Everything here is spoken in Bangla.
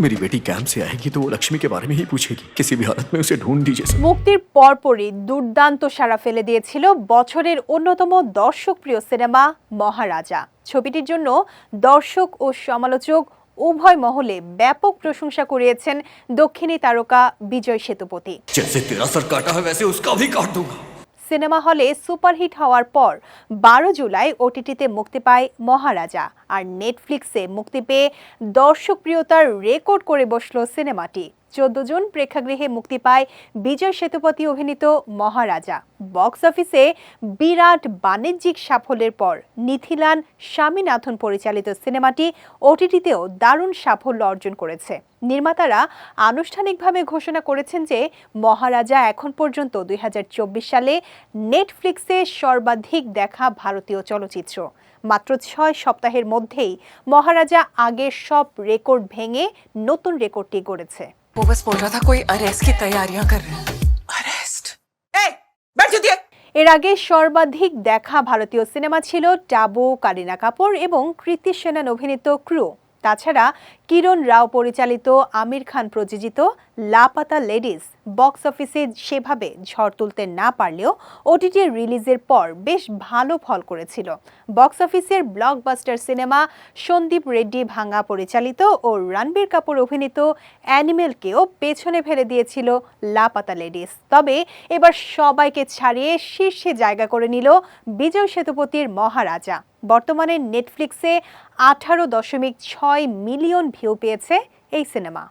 मेरी बेटी कैंप से आएगी तो वो लक्ष्मी के बारे में ही पूछेगी किसी भी हालत में उसे ढूंढ दीजिए सर মুক্তির পরপরই দুর্দান্ত সাড়া ফেলে দিয়েছিল বছরের অন্যতম দর্শকপ্রিয় সিনেমা মহারাজা ছবিটির জন্য দর্শক ও সমালোচক উভয় মহলে ব্যাপক প্রশংসা কুড়িয়েছেন দক্ষিণী তারকা বিজয় সেতুপতি जैसे तेरा सर काटा है वैसे उसका भी काट दूंगा সিনেমা হলে সুপারহিট হওয়ার পর বারো জুলাই ওটিটিতে মুক্তি পায় মহারাজা। আর নেটফ্লিক্সে মুক্তি পেয়ে দর্শকপ্রিয়তার রেকর্ড করে বসল সিনেমাটি। চোদ্দ জুন প্রেক্ষাগৃহে মুক্তি পায় বিজয় সেতুপতি অভিনীত মহারাজা। বক্স অফিসে বিরাট বাণিজ্যিক সাফল্যের পর নিথিলান স্বামীনাথন পরিচালিত সিনেমাটি ওটিটিতেও দারুণ সাফল্য অর্জন করেছে। নির্মাতারা আনুষ্ঠানিকভাবে ঘোষণা করেছেন যে মহারাজা এখন পর্যন্ত দুই হাজার চব্বিশ সালে নেটফ্লিক্সে সর্বাধিক দেখা ভারতীয় চলচ্চিত্র। মাত্র ছয় সপ্তাহের মধ্যেই মহারাজা আগের সব রেকর্ড ভেঙে নতুন রেকর্ডটি গড়েছে। वो बस बोल रहा था कोई अरेस्ट की तैयारियां कर रहे हैं अरेस्ट এই बैठ दिए এর আগে সর্বাধিক দেখা ভারতীয় সিনেমা ছিল টাবু কারিনা কাপুর এবং কৃতি সেনান অভিনীত ক্রু তাছাড়া কিরণ রাও পরিচালিত আমির খান প্রযোজিত লাপাতা লেডিস বক্স অফিসে সেভাবে ঝড় তুলতে না পারলেও ওটিটি রিলিজের পর বেশ ভালো ফল করেছিল। বক্স অফিসের ব্লকবাস্টার সিনেমা সন্দীপ রেড্ডি ভাঙ্গা পরিচালিত ও রণবীর কাপুর অভিনীত অ্যানিমেলকেও পেছনে ফেলে দিয়েছিল লাপাতা লেডিস। তবে এবার সবাইকে ছাড়িয়ে শীর্ষে জায়গা করে নিল বিজয় সেতুপতির মহারাজা। বর্তমানে নেটফ্লিক্সে আঠারো দশমিক ছয় মিলিয়ন ভিউ পেয়েছে এই সিনেমা।